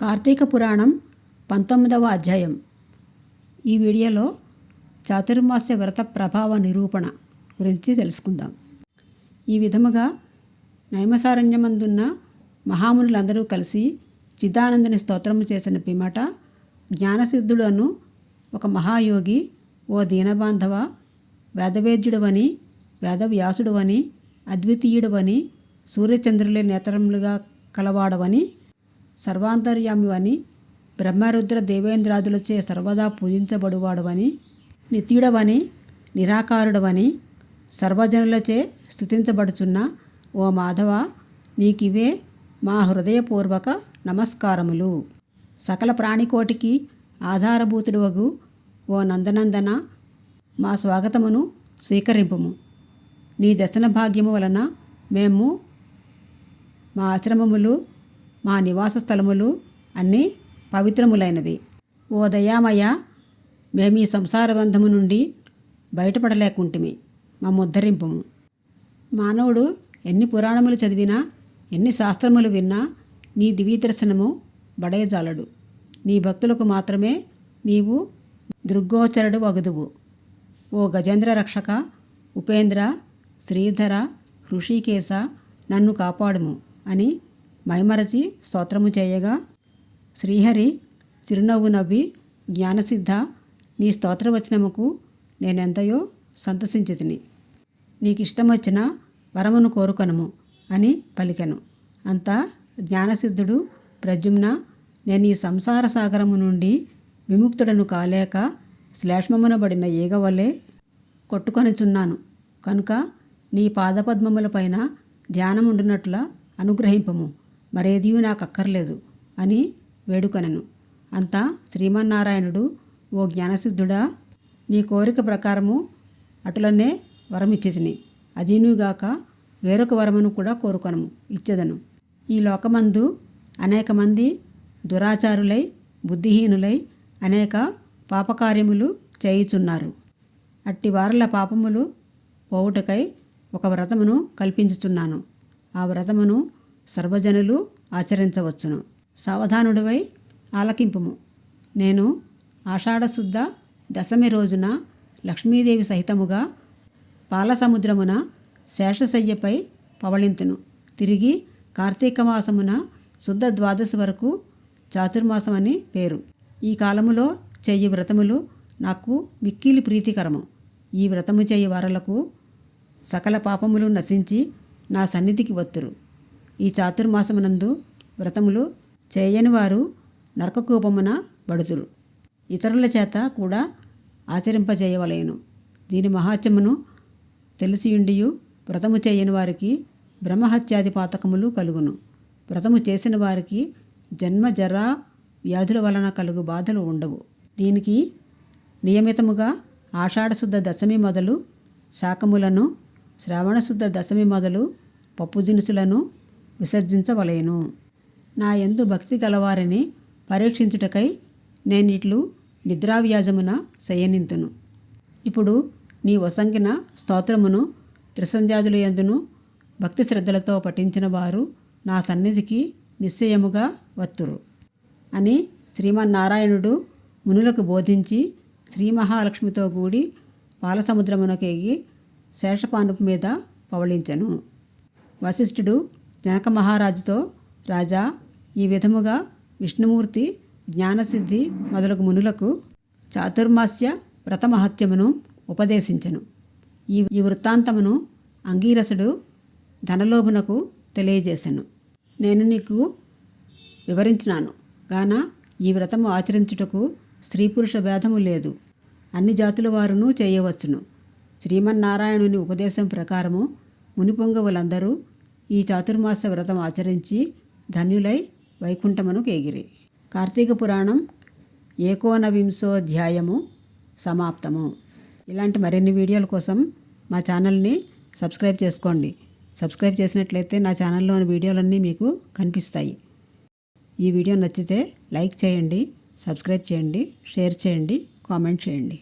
కార్తీక పురాణం పంతొమ్మిదవ అధ్యాయం. ఈ వీడియోలో చాతుర్మాస్య వ్రత ప్రభావ నిరూపణ గురించి తెలుసుకుందాం. ఈ విధముగా నైమసారణ్యమందున్న మహామునులందరూ కలిసి చిదానందుని స్తోత్రము చేసిన పిమ్మట జ్ఞానసిద్ధుడను ఒక మహాయోగి ఓ దీనబాంధవ వేదవేద్యుడవని వేదవ్యాసుడవని అద్వితీయుడవని సూర్యచంద్రులే నేత్రములుగా కలవాడవని సర్వాంతర్యామివని బ్రహ్మరుద్ర దేవేంద్రాదులచే సర్వదా పూజించబడువాడవని నిత్యుడవని నిరాకారుడవని సర్వజనులచే స్థుతించబడుచున్న ఓ మాధవ నీకివే మా హృదయపూర్వక నమస్కారములు. సకల ప్రాణికోటికి ఆధారభూతుడువగు ఓ నందనందన మా స్వాగతమును స్వీకరింపుము. నీ దర్శన భాగ్యము వలన మేము మా ఆశ్రమములు మా నివాస స్థలములు అన్నీ పవిత్రములైనవి. ఓ దయామయ మేము ఈ సంసార బంధము నుండి బయటపడలేకుంటిమి. మా ముద్దరింపుము మానవుడు ఎన్ని పురాణములు చదివినా ఎన్ని శాస్త్రములు విన్నా నీ దివీ దర్శనము బడయజాలడు. నీ భక్తులకు మాత్రమే నీవు దృగ్గోచరుడు వగదువు. ఓ గజేంద్ర రక్షక ఉపేంద్ర శ్రీధర హృషికేశ నన్ను కాపాడుము అని మైమరచి స్తోత్రము చేయగా శ్రీహరి చిరునవ్వు నవ్వి జ్ఞానసిద్ధ నీ స్తోత్రవచనముకు నేనెంతయో సంతసించితిని. నీకిష్టం వచ్చిన వరమును కోరుకొనము అని పలికెను. అంతా జ్ఞానసిద్ధుడు ప్రజుమ్న నేను ఈ సంసార సాగరము నుండి విముక్తుడను కాలేక శ్లేష్మమునబడిన ఈగ వలె కొట్టుకొనిచున్నాను. కనుక నీ పాదపద్మములపైన ధ్యానముండునట్ల అనుగ్రహింపము. మరేదియూ నాకు అక్కర్లేదు అని వేడుకొనను. అంతా శ్రీమన్నారాయణుడు ఓ జ్ఞానసిద్ధుడా నీ కోరిక ప్రకారము అటులనే వరమిచ్చితిని. అదీనుగాక వేరొక వరమును కూడా కోరుకొనము ఇచ్చదను. ఈ లోకమందు అనేక మంది దురాచారులై బుద్ధిహీనులై అనేక పాపకార్యములు చేయుచున్నారు. అట్టి వారల పాపములు పోవుటకై ఒక వ్రతమును కల్పించుచున్నాను. ఆ వ్రతమును సర్వజనులు ఆచరించవచ్చును. సావధానుడివై ఆలకింపుము. నేను ఆషాఢశుద్ధ దశమి రోజున లక్ష్మీదేవి సహితముగా పాలసముద్రమున శేషశయ్యపై పవళింతును. తిరిగి కార్తీక మాసమున శుద్ధ ద్వాదశి వరకు చాతుర్మాసం అని పేరు. ఈ కాలములో చెయ్యి వ్రతములు నాకు మిక్కిలి ప్రీతికరము. ఈ వ్రతము చేయి వారలకు సకల పాపములు నశించి నా సన్నిధికి వత్తురు. ఈ చాతుర్మాసమునందు వ్రతములు చేయని వారు నరకకూపమున బడుతురు ఇతరుల చేత కూడా ఆచరింపజేయవలేను. దీని మహాత్యమును తెలిసియుండియు వ్రతము చేయని వారికి బ్రహ్మహత్యాది పాతకములు కలుగును. వ్రతము చేసిన వారికి జన్మ జరా వ్యాధుల వలన కలుగు బాధలు ఉండవు. దీనికి నియమితముగా ఆషాఢశుద్ధ దశమి మొదలు శాకములను శ్రావణశుద్ధ దశమి మొదలు పప్పు దినుసులను విసర్జించవలేను. నా ఎందు భక్తి గలవారిని పరీక్షించుటకై నేనిట్లు నిద్రావ్యాజమున శయనింతును. ఇప్పుడు నీ వసంగిన స్తోత్రమును త్రిసంధ్యాదుల ఎందును భక్తి శ్రద్ధలతో పఠించిన వారు నా సన్నిధికి నిశ్చయముగా వత్తురు. అని శ్రీమన్నారాయణుడు మునులకు బోధించి శ్రీ మహాలక్ష్మితో కూడి పాలసముద్రమునకేగి శేషపానుపు మీద పవళించను. వశిష్ఠుడు జనక మహారాజుతో రాజా ఈ విధముగా విష్ణుమూర్తి జ్ఞానసిద్ధి మొదలగు మునులకు చాతుర్మాస్య వ్రతమహత్యమును ఉపదేశించెను. ఈ ఈ వృత్తాంతమును అంగీరసుడు ధనలోభునకు తెలియజేశాను నేను నీకు వివరించినాను గాన ఈ వ్రతము ఆచరించుటకు స్త్రీ పురుష భేదము లేదు. అన్ని జాతుల వారును చేయవచ్చును. శ్రీమన్నారాయణుని ఉపదేశం ప్రకారము మునిపొంగవులందరూ ఈ చాతుర్మాస వ్రతం ఆచరించి ధన్యులై వైకుంఠమును కేగిరి కార్తీక పురాణం ఏకోనవింశోధ్యాయము సమాప్తము. ఇలాంటి మరిన్ని వీడియోల కోసం మా ఛానల్ని సబ్స్క్రైబ్ చేసుకోండి. సబ్స్క్రైబ్ చేసినట్లయితే నా ఛానల్లోని వీడియోలన్నీ మీకు కనిపిస్తాయి. ఈ వీడియో నచ్చితే లైక్ చేయండి సబ్స్క్రైబ్ చేయండి షేర్ చేయండి కామెంట్ చేయండి.